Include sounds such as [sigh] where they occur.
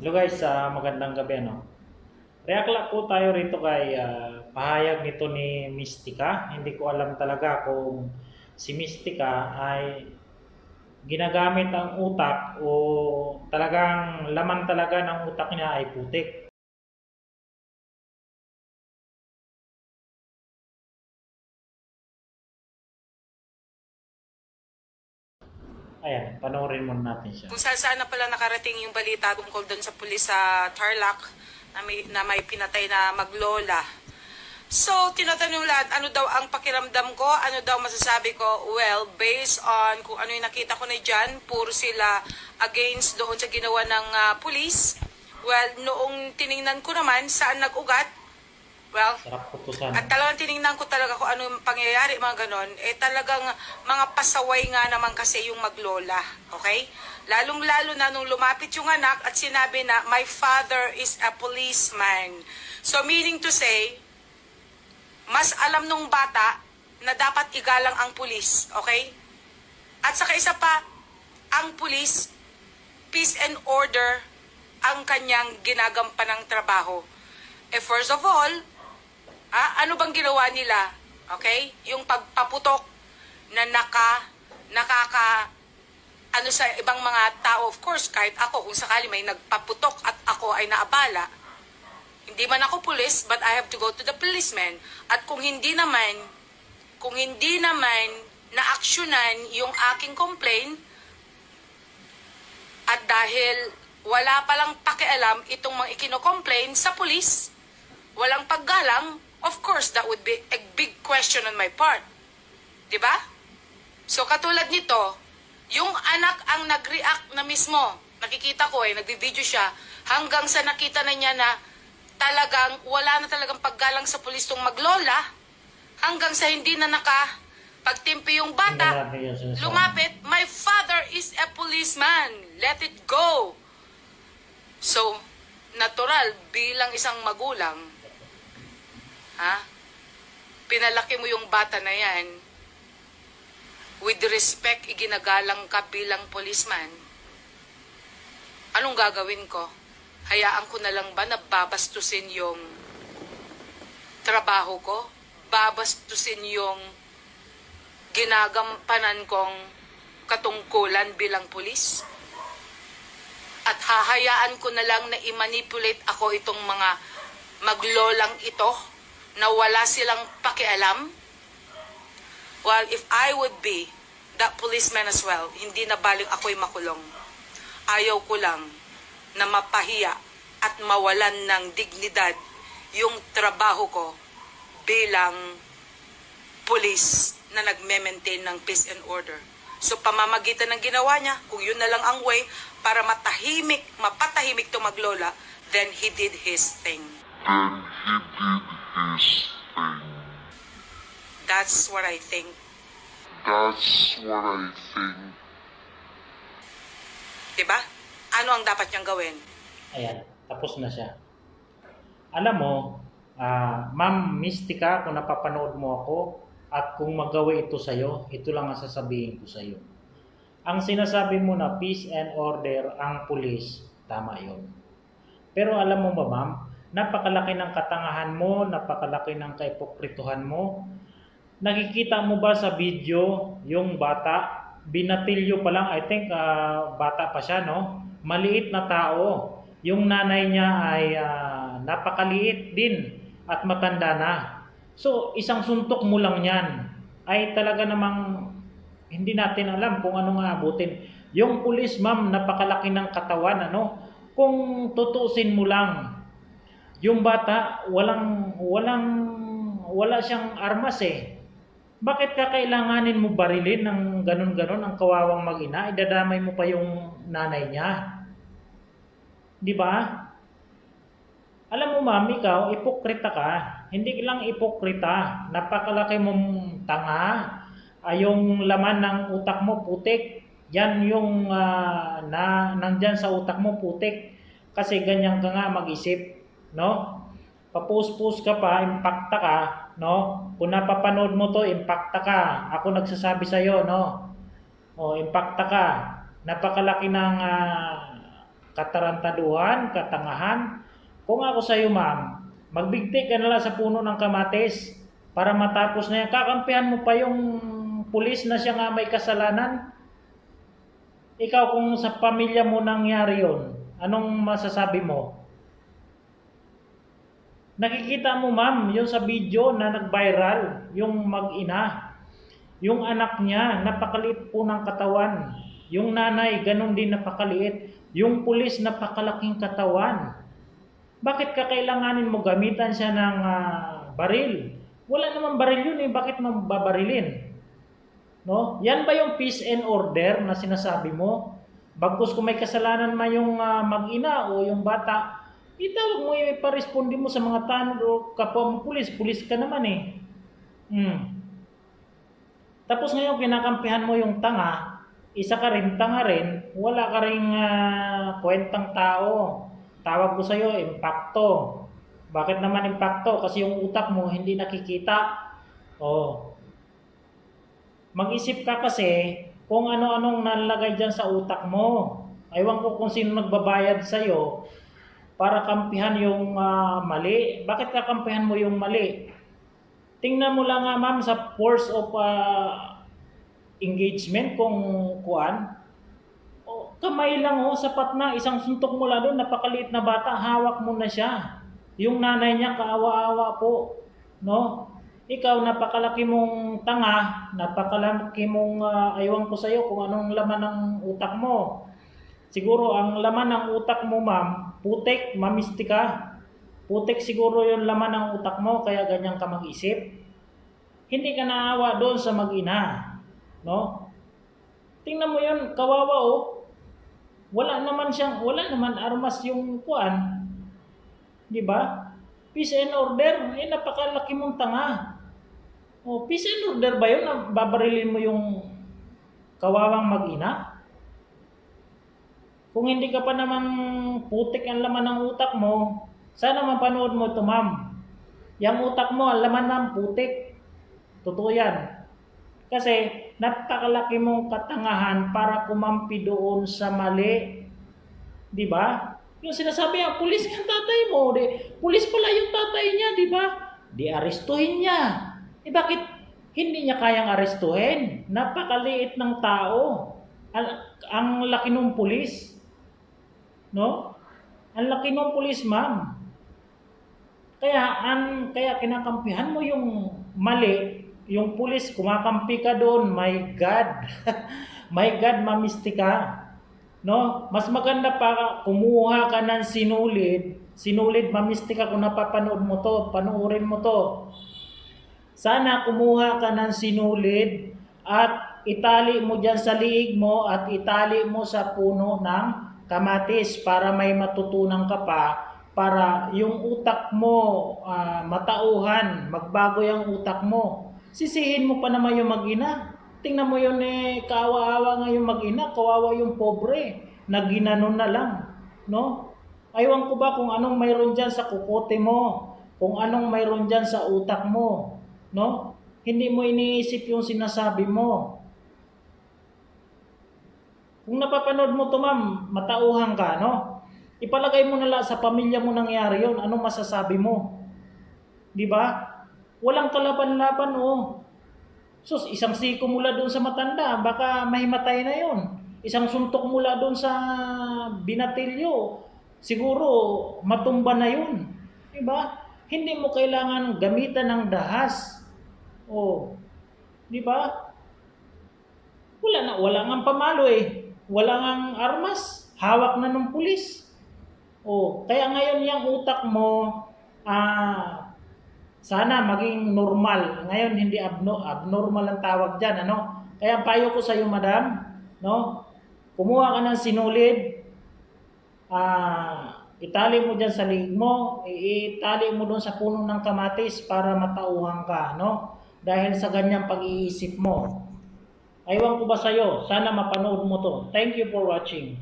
Hello guys, ah, magandang gabi ano. React po tayo rito kay ah, pahayag nito ni Mystica. Hindi ko alam talaga kung si Mystica ay ginagamit ang utak o talagang laman talaga ng utak niya ay putik. Ayan, panoorin muna natin siya. Kung saan saan na pala nakarating yung balita tungkol doon sa pulis sa Tarlac na may, na may pinatay na maglola. So, tinatanong lahat, ano daw ang pakiramdam ko? Ano daw masasabi ko? Well, based on kung ano yung nakita ko na dyan, puro sila against doon sa ginawa ng ah, pulis. Well, noong tiningnan ko naman saan nag-ugat, well, at talagang tiningnan ko talaga kung ano yung pangyayari, mga ganon, eh talagang mga pasaway nga naman kasi yung maglola. Okay? Lalong-lalo na nung lumapit yung anak at sinabi na, my father is a policeman. So meaning to say, mas alam nung bata na dapat igalang ang pulis. Okay? At saka isa pa, ang pulis, peace and order ang kanyang ginagampanang trabaho. Eh first of all, Ah, ano bang ginawa nila? Okay? Yung pagpaputok na naka, nakaka, ano sa ibang mga tao, of course, kahit ako, kung sakali may nagpaputok at ako ay naabala, hindi man ako pulis, but I have to go to the policeman. At kung hindi naman, kung hindi naman na-actionan yung aking complaint, at dahil wala palang pakialam itong mga ikino-complain sa pulis, walang paggalang, of course, that would be a big question on my part. Ba? So, katulad nito, yung anak ang nag-react na mismo. Nakikita ko eh, nagbi-video siya, hanggang sa nakita na niya na talagang wala na talagang paggalang sa pulis tong maglola, hanggang sa hindi na naka pagtimpi yung bata, lumapit, my father is a policeman. Let it go. So, natural, bilang isang magulang, ha? Pinalaki mo yung bata na yan, with respect, iginagalang ka bilang policeman. Anong gagawin ko? Hayaan ko na lang ba na babastusin yung trabaho ko? Babastusin yung ginagampanan kong katungkulan bilang pulis? At hahayaan ko na lang na i-manipulate ako itong mga maglolang ito na wala silang pakialam? Well, if I would be that policeman as well, hindi na baling ako'y makulong. Ayaw ko lang na mapahiya at mawalan ng dignidad yung trabaho ko bilang police na nagme-maintain ng peace and order. So pamamagitan ng ginawa niya, kung yun na lang ang way para matahimik, mapatahimik to maglola, then he did his thing. then he did his thing. That's what I think. That's what I think. 'Di ba? Ano ang dapat niyang gawin? Ayan, tapos na siya. Alam mo, ah, Ma'am Mystica, kung napapanood mo ako at kung magawa ito sa'yo, ito lang ang sasabihin ko sa'yo. Ang sinasabi mo na peace and order ang pulis, tama yon. Pero alam mo ba ma'am, napakalaki ng katangahan mo, napakalaki ng kaipokrituhan mo. Nakikita mo ba sa video yung bata, binatilyo pa lang, I think ah, bata pa siya, no? Maliit na tao. Yung nanay niya ay ah, napakaliit din at matanda na. So, isang suntok mo lang yan ay talaga namang hindi natin alam kung ano nga abutin. Yung pulis, ma'am, napakalaki ng katawan, ano? Kung tutusin mo lang, yung bata, walang, walang, wala siyang armas eh. Bakit ka kailanganin mo barilin ng ganun-ganon ang kawawang mag-ina? Idadamay mo pa yung nanay niya. Di ba? Alam mo ma'am, ikaw, ipokrita ka. Hindi lang ipokrita. Napakalaki mong tanga. Ay yung laman ng utak mo putik. Yan yung ah, na nandyan sa utak mo putik. Kasi ganyan ka nga mag-isip, no? Papus-pus ka pa, impacta ka, no? Kung napapanood mo to, impacta ka. Ako nagsasabi sa iyo, no? O, impacta ka. Napakalaki ng ah, katarantaduhan, katangahan. Kung ako sa iyo, ma'am, magbigti ka na lang sa puno ng kamatis para matapos na yan. Kakampihan mo pa yung pulis na siya nga may kasalanan. Ikaw kung sa pamilya mo nangyari yon, anong masasabi mo? Nakikita mo ma'am, yung sa video na nag-viral, yung mag-ina, yung anak niya, napakaliit po ng katawan. Yung nanay, ganun din napakaliit. Yung pulis, napakalaking katawan. Bakit kakailanganin mo gamitan siya ng ah, baril? Wala namang baril yun eh, bakit mo babarilin? No? Yan ba yung peace and order na sinasabi mo? Bagkus kung may kasalanan man yung ah, mag-ina o yung bata, itawag mo yung iparesponde mo sa mga tanod o kapwa mo pulis. Pulis ka naman eh. Hmm. Tapos ngayon kinakampihan mo yung tanga, isa ka rin tanga rin, wala ka rin ah, kwentang tao. Tawag ko sa'yo, impacto. Bakit naman impacto? Kasi yung utak mo hindi nakikita. Oh. Mag-isip ka kasi kung ano-anong nalagay dyan sa utak mo. Aywan ko kung sino nagbabayad sa'yo para kampihan yung ah, mali. Bakit kakampihan mo yung mali? Tingnan mo lang nga ma'am sa force of ah, engagement kung kuan. O, kamay lang oh, sapat na. Isang suntok mo lang doon, napakaliit na bata, hawak mo na siya. Yung nanay niya, kaawa-awa po. No? Ikaw, napakalaki mong tanga, napakalaki mong, ah, aywan ko sa'yo kung anong laman ng utak mo. Siguro, ang laman ng utak mo, ma'am, putik, mamistika. Putik siguro yung laman ng utak mo, kaya ganyan ka mag-isip. Hindi ka naawa doon sa mag-ina. No? Tingnan mo yun, kawawa oh. Wala naman siyang, wala naman armas yung kuan. Di ba? Peace and order, eh napakalaki mong tanga. Oh, peace and order ba yun? Babarilin mo yung kawawang mag-ina? Kung hindi ka pa naman putik ang laman ng utak mo, sana mapanood mo ito, ma'am. Yang utak mo, ang laman ng putik. Totoo yan. Kasi napakalaki mong katangahan para kumampi doon sa mali. Di ba? Yung sinasabi niya, pulis ang tatay mo. Di, pulis pala yung tatay niya, di ba? Di arestuhin niya. Eh bakit hindi niya kayang arestuhin? Napakaliit ng tao. Ang, ang laki ng pulis. No? Ang laki ng pulis, ma'am. Kaya ang kaya kinakampihan mo yung mali, yung pulis kumakampi ka doon, my God. [laughs] my God, mamisti ka. No? Mas maganda pa kumuha ka ng sinulid, sinulid mamisti ka kung napapanood mo to, panuorin mo to. Sana kumuha ka ng sinulid at itali mo dyan sa liig mo at itali mo sa puno ng kamatis para may matutunan ka pa para yung utak mo ah, matauhan, magbago yung utak mo. Sisihin mo pa naman yung mag-ina. Tingnan mo yun eh, kaawa-awa nga yung mag-ina, kawawa yung pobre, na ginanon na lang. No? Aywan ko ba kung anong mayroon dyan sa kukote mo, kung anong mayroon dyan sa utak mo. No? Hindi mo iniisip yung sinasabi mo. Kung napapanood mo to ma'am, matauhan ka, no? Ipalagay mo na lang sa pamilya mo nangyari yon, anong masasabi mo? Di ba? Walang kalaban-laban, oh. Sus, isang siko mula doon sa matanda, baka mahimatay na yon. Isang suntok mula doon sa binatilyo, siguro matumba na yun. Di ba? Hindi mo kailangan gamitan ng dahas. Oh. Di ba? Wala na, wala nga pamalo eh. Wala nga armas. Hawak na ng pulis. Oh, kaya ngayon yung utak mo, ah, sana maging normal. Ngayon hindi abno, abnormal ang tawag diyan, ano? Kaya payo ko sa iyo, madam, no? Kumuha ka ng sinulid, ah, itali mo diyan sa liig mo, itali mo doon sa puno ng kamatis para matauhan ka, no? Dahil sa ganyang pag-iisip mo. Aywan ko ba sa'yo? Sana mapanood mo to. Thank you for watching.